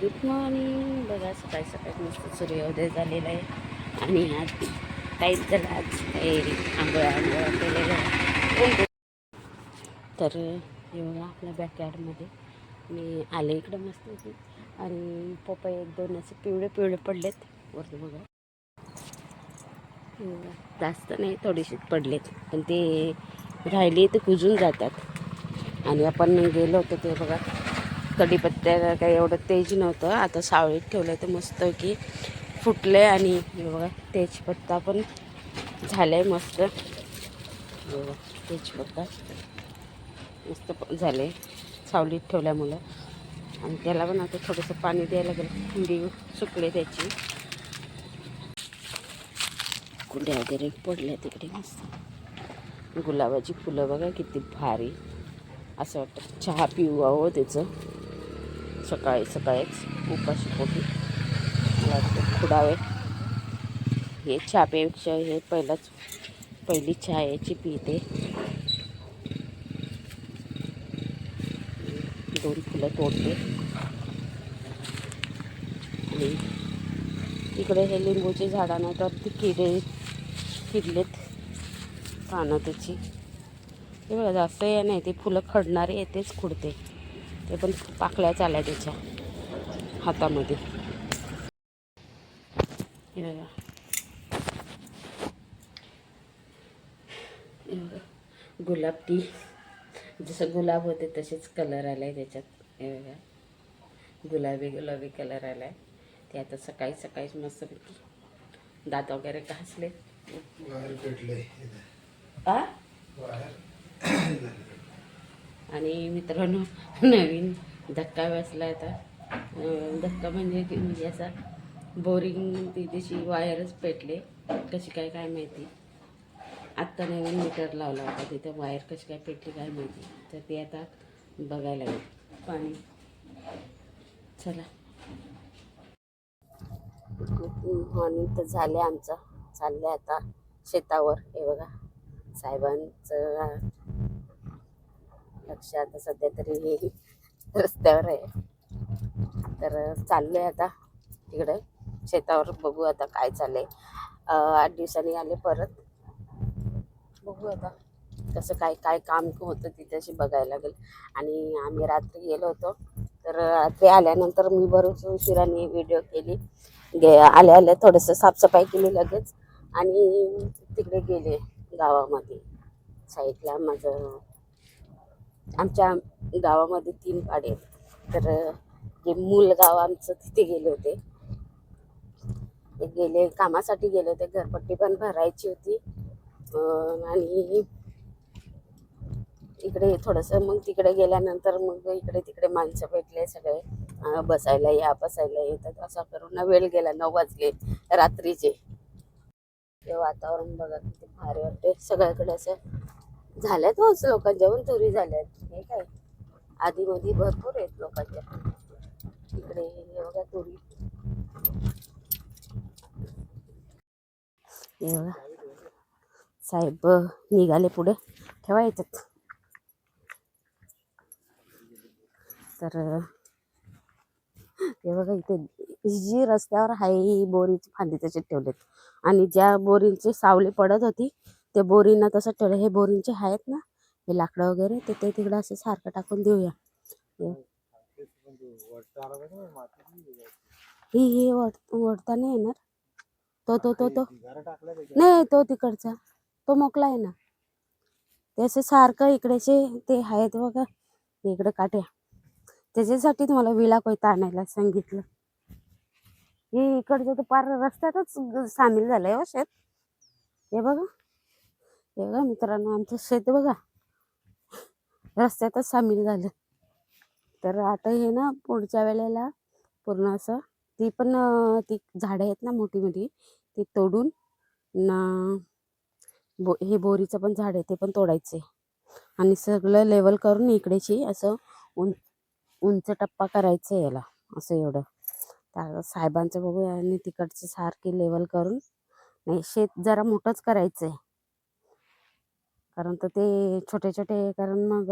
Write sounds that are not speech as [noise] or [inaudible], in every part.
Good morning. बघा सकाळी सकाळी मस्त सूर्योदय झालेला आहे. आणि आज काहीच झालं आज काही आंघोळ्या आंघोळ्या केलेल्या आहे. तर एवढं आपल्या बॅकयार्डमध्ये मी आले इकडं मस्त होती आणि पप्पा एक दोन असे पिवळे पिवळे पडलेत. वरती बघा. जास्त नाही थोडीशीच पडलेत. पण ते राहिले ते कुजून जातात. आणि आपण गेलो होतो ते बघा. कढीपत्त्याला काही एवढं तेज नव्हतं. आता सावळीत ठेवलं तर मस्त की फुटले आणि बघा तेजपत्ता पण झाला आहे मस्त बघा तेजपत्ता मस्त प- झाले सावलीत ठेवल्यामुळं आणि त्याला पण आता थोडंसं पाणी द्यायला लागेल. कुंडी सुकले त्याची. कुंड्या वगैरे पडल्या तिकडे मस्त. गुलाबाची फुलं बघा किती भारी. असं वाटतं. चहा पिऊ पिवावं त्याचं. सकाळी सकाळीच उपाशी पोटी. खुडावे. हे चहापेक्षा हे पहिलाच पहिली चहा याची पिते. दोन फुलं तोडते. आणि इकडे हे लिंबूची झाडं नाही तर ती किडे किडलेत पानं त्याची. हे बघा जास्त हे नाही ते फुलं खडणारे येतेच खुडते. ते पण पाकळ्या चालल्या त्याच्या हातामध्ये. हे बघा. गुलाब टी. जसं गुलाब होते तसेच कलर आला आहे त्याच्यात. हे बघा. गुलाबी गुलाबी कलर आला आहे ते आता सकाळी सकाळीच मस्तपैकी दात वगैरे घासले आणि मित्रांनो नवीन धक्का बसला आता. धक्का म्हणजे की म्हणजे असा बोरिंग ती वायरच पेटले. कशी काय काय माहिती? आत्ता नवीन मीटर लावला होता तिथं. वायर कशी काय पेटली काय माहिती? तर ते आता बघायला लागेल. पाणी. चला. मॉर्निंग तर झाले आमचं. चाललं आता शेतावर. हे बघा. साहेबांचं लक्ष आता सध्या तरी हे रस्त्यावर आहे. तर चाललोय आता तिकडे शेतावर बघू आता काय चाललंय. आठ दिवसांनी आले परत. बघू आता कसं काय काय काम होतं तिथे अशी बघायला लागेल. आणि आम्ही रात्री गेलो होतो. तर रात्री आल्यानंतर मी बरोच उशिराने व्हिडिओ केली. गे आल्या आल्या थोडंसं साफसफाई केली लगेच. आणि तिकडे गेले गावामध्ये. साईडला माझं आमच्या गावामध्ये तीन पाडे आहेत. तर जे मूल गाव आमचं तिथे गेले होते. ते गेले कामासाठी गेले होते. घरपट्टी पण भरायची होती. आणि इकडे थोडंसं मग तिकडे गेल्यानंतर मग इकडे तिकडे माणसं भेटले सगळे. बसायला या बसायला येतात असं करून वेळ गेला नऊ वाजले रात्रीचे. ते वातावरण बघा किती भारी वाटते. सगळ्याकडे असं झाल्यात होच लोकांच्या पण चोरी झाल्यात. हे काय? आधी मधी भरपूर आहेत लोकांच्या. इकडे हे बघा तुरी हे बघा. साहेब निघाले पुढे. ठेवायचं तर हे बघा इथे जी रस्त्यावर आहे ही बोरीची फांदी त्याच्यात ठेवलेत. आणि ज्या बोरींची सावली पडत होती ते बोरींना तसं ठेवलं. हे बोरींचे आहेत ना हे लाकडं वगैरे ते ते तिकडं असं सारखं टाकून देऊया. हे. ही ही वड वडता नाही येणार. तो तो तो तो. नाही तो तिकडचा. तो मोकला आहे ना. ते असं सारखं इकडेचे ते आहेत बघा. इकडे काट्या त्याच्यासाठी तुम्हाला विला कोयता आणायला सांगितलं. हे इकडचं तर पार रस्त्यातच सामील झालंय हो शेत. हे बघा. बघा मित्रांनो आमचं शेत बघा. रस्त्यातच सामील झालं. तर आता हे ना पुढच्या वेळेला पूर्ण असं ती पण ती झाडं आहेत ना मोठी मोठी ती तोडून ना बो हे बोरीचं पण झाड आहे ते पण तोडायचे. आणि सगळं लेवल करून इकडेची असं उं उंच टप्पा करायचं आहे याला असं एवढं. तर साहेबांचं बघूया आणि तिकडचे सारखे लेवल करून नाही शेत जरा मोठंच करायचं आहे कारण तर ते छोटे छोटे कारण मग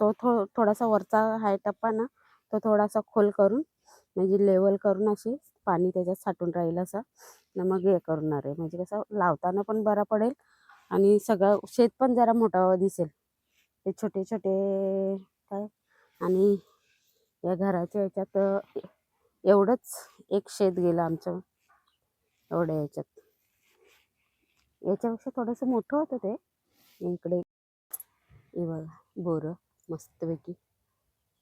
तो थो थोडासा वरचा आहे टप्पा ना तो थोडासा खोल करून म्हणजे लेवल करून अशी पाणी त्याच्यात साठून राहील असं. न मग हे करणार आहे. म्हणजे कसं लावताना पण बरा पडेल आणि सगळं शेत पण जरा मोठा दिसेल. ते छोटे छोटे काय? आणि या घराच्या याच्यात एवढंच एक शेत गेलं आमचं. एवढ्या याच्यात. याच्यापेक्षा थोडंसं मोठं होतं ते. इकडे. हे बघा बोरं मस्तपैकी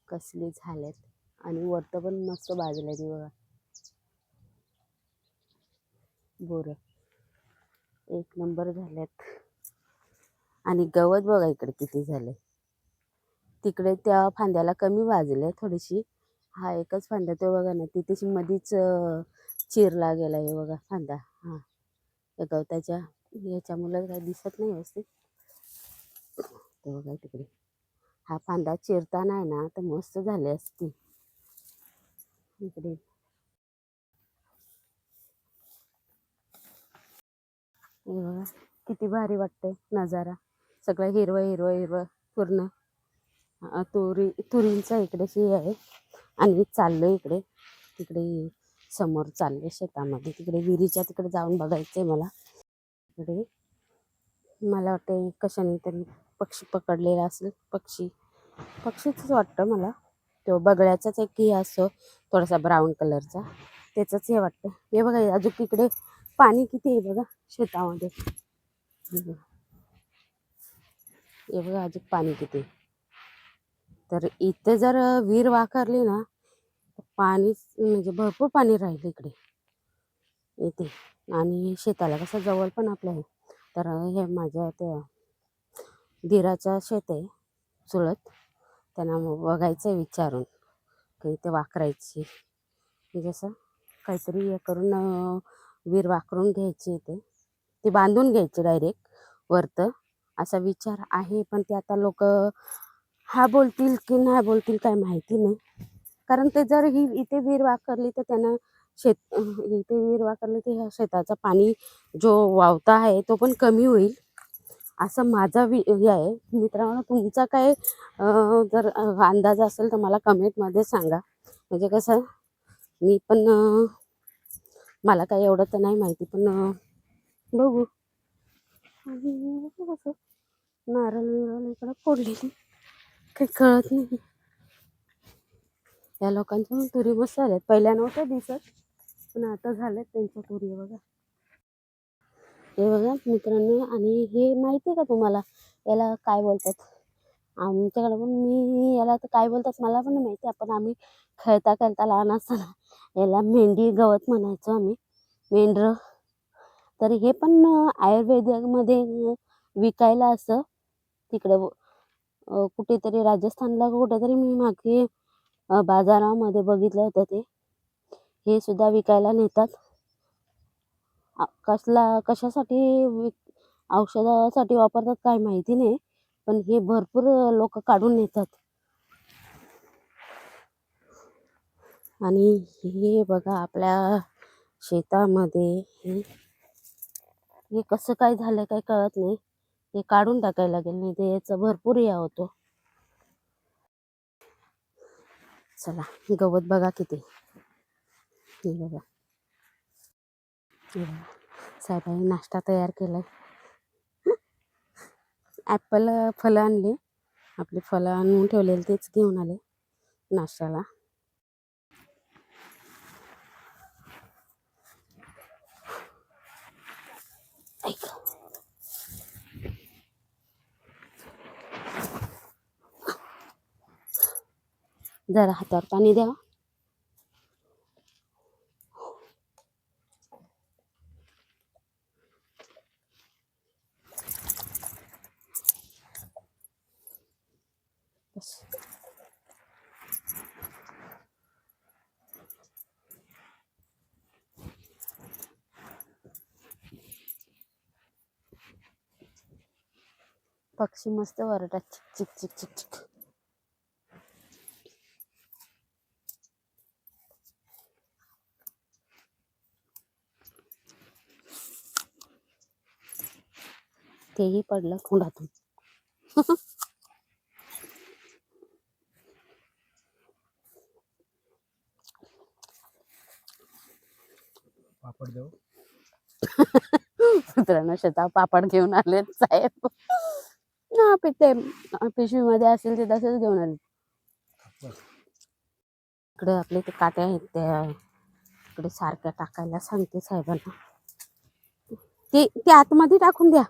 कसली झाल्यात आणि वरतं पण मस्त भाजलं ती बघा. बोरं एक नंबर झाल्यात. आणि गवत बघा इकडे किती झाले तिकडे त्या फांद्याला कमी वाजले थोडीशी. हा एकच फांदा तो बघा ना तिथेशी मधीच चिरला गेला हे बघा फांदा. हा. गवताच्या ह्याच्यामुळं काही दिसत नाही व्यवस्थित. ते बघा तिकडे हा फांदा चिरताना आहे ना तर मस्त झाले असती. इकडे. हे बघा किती भारी वाटतंय नजारा. सगळं हिरवं हिरवं हिरवं पूर्ण. तुरी तुरींचा इकडे हे आहे. आणि चाललं इकडे. तिकडे समोर चालले शेतामध्ये. तिकडे विहिरीच्या तिकडे जाऊन बघायचंय मला. तिकडे मला वाटते कशाने तरी पक्षी पकडलेला असेल पक्षी पक्षीच वाटतं मला. तो बगळ्याचाच एक हे असतो थोडासा ब्राऊन कलरचा त्याचंच हे वाटतं. हे बघा अजून इकडे पाणी किती आहे बघा शेतामध्ये. हे बघा. अजून पाणी किती आहे. तर इथे जर विहीर वाकारली ना पाणी म्हणजे भरपूर पाणी राहील इकडे. इथे. आणि शेताला कसं जवळ पण आपलं आहे. तर हे माझ्या त्या दिराचं शेत आहे चुलत. त्यांना मग बघायचं आहे विचारून. की ते वाकरायची. म्हणजे असं काहीतरी हे करून वीर विहीर वाकरून घ्यायची ते ती बांधून घ्यायची डायरेक्ट वरतं. असा विचार आहे पण ते आता लोक हा बोलतील की नाही बोलतील काय माहिती नाही. कारण ते जर ही इथे विहीर वाकरली तर त्यांना शेत इथे विहीर वाकरली तर ह्या शेताचा पाणी जो वावता आहे तो पण कमी होईल. असं माझा वि हे आहे. मित्रांनो तुमचा काय जर अंदाज असेल तर मला कमेंटमध्ये सांगा. म्हणजे कसं मी पण मला काही एवढं तर नाही माहिती पण बघू. आणि कसं नारळ बिरळ इकडं फोडलेली काही कळत नाही. या लोकांच्या तुरी मस्त झाल्यात. पहिल्या नव्हत्या दिसत पण आता झाल्यात त्यांच्या तुरी बघा. हे बघा मित्रांनो आणि हे माहिती आहे का तुम्हाला? याला काय बोलतात? आमच्याकडे पण मी याला तर काय बोलतात मला पण माहिती. आहे पण आम्ही खेळता खेळता लहान असताना याला मेंढी गवत म्हणायचो आम्ही. मेंढरं. तर हे पण आयुर्वेदामध्ये आयुर्वेदिकमध्ये विकायला असं तिकडं कुठेतरी राजस्थानला कुठेतरी मी मागे बाजारामध्ये बघितलं होतं ते. हे सुद्धा विकायला नेतात. आ- कसला कशासाठी विक औषधासाठी वापरतात काय माहिती नाही पण हे भरपूर लोक काढून नेतात. आणि हे बघा आपल्या शेतामध्ये हे हे कसं काय झालं काय कळत नाही हे काढून टाकायला लागेल नाही ते याचा भरपूर या होतो. चला गवत बघा किती. हे बघा हे बघा. साहेबांनी नाश्ता तयार केलाय. ॲपल फळं आणली. आपली फळं आणून ठेवलेली तेच घेऊन आले नाश्त्याला. ऐक. जरा हातावर पाणी द्या पक्षी मस्त वरडतात. चिक चिक चिक चिक चिक. तेही पडलं कुंडातून [laughs] देऊ [laughs] मित्रांनो शेता पापड घेऊन आले साहेब. ना पिते पिशवीमध्ये असेल ते तसेच घेऊन आले. इकडे आपले ते काटे आहेत त्या इकडे सारख्या टाकायला सांगते साहेबांना. ते ते आतमध्ये टाकून द्या.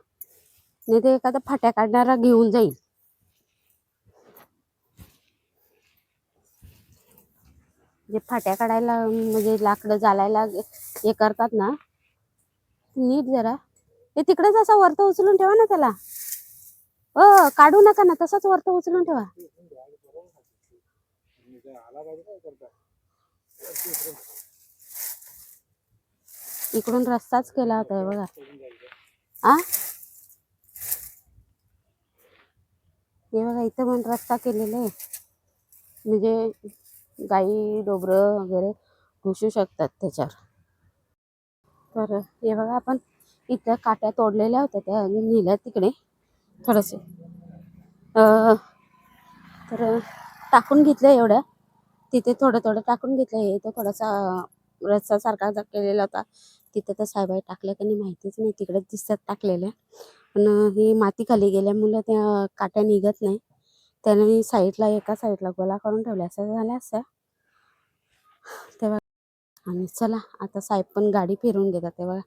नाही ते एखादा फाट्या काढणारा घेऊन जाईल. जे फाट्या काढायला म्हणजे लाकडं जालायला हे करतात ना नीट जरा. ते तिकडेच असा वरत उचलून ठेवा ना त्याला. हो काढू नका ना तसंच वरत उचलून ठेवा. इकडून रस्ताच केला होता हे बघा. आ? हे बघा इथं पण रस्ता केलेला आहे. म्हणजे गाई डोबरं वगैरे घुसू शकतात त्याच्यावर. तर हे बघा आपण इथं काट्या तोडलेल्या होत्या त्या नेल्या तिकडे थोडंसे. तर टाकून घेतलं एवढ्या. तिथे थोडं थोडं टाकून घेतलं. हे इथं थोडासा रस्सासारखा जा- केलेला होता तिथं तर साहेबाई टाकल्या का नाही माहितीच नाही. तिकडे दिसतात टाकलेल्या. पण ही माती खाली गेल्यामुळं त्या काट्या निघत नाही. त्याने साईडला एका साईडला गोला करून ठेवल्या असं झाल्या असं तेव्हा आणि चला आता साहेब पण गाडी फिरून घेतात तेव्हा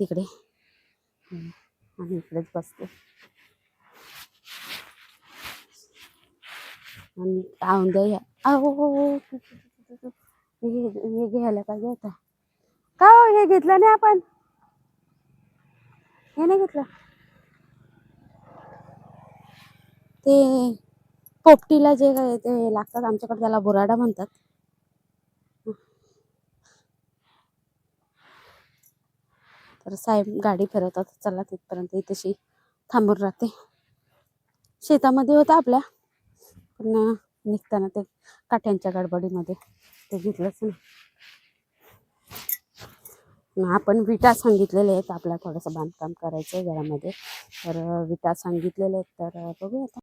तिकडे. आणि इकडेच बसते. आणि औंध्या अहो हो हो, हो, हो, हो, हे हे घ्यायला पाहिजे होता. का हो हे घेतलं नाही आपण? हे नाही घेतलं? ते पोपटीला जे काय ते लागतात आमच्याकडे त्याला बुराडा म्हणतात. तर साहेब गाडी फिरवतात चला तिथपर्यंत इथेशी थांबून राहते. शेतामध्ये होता आपल्या पण निघताना ते काठ्यांच्या गडबडीमध्ये ते घेतलंच नाही. मग आपण विटा सांगितलेले आहेत आपल्याला थोडंसं बांधकाम करायचं आहे घरामध्ये. तर विटा सांगितलेले आहेत तर बघूया आता.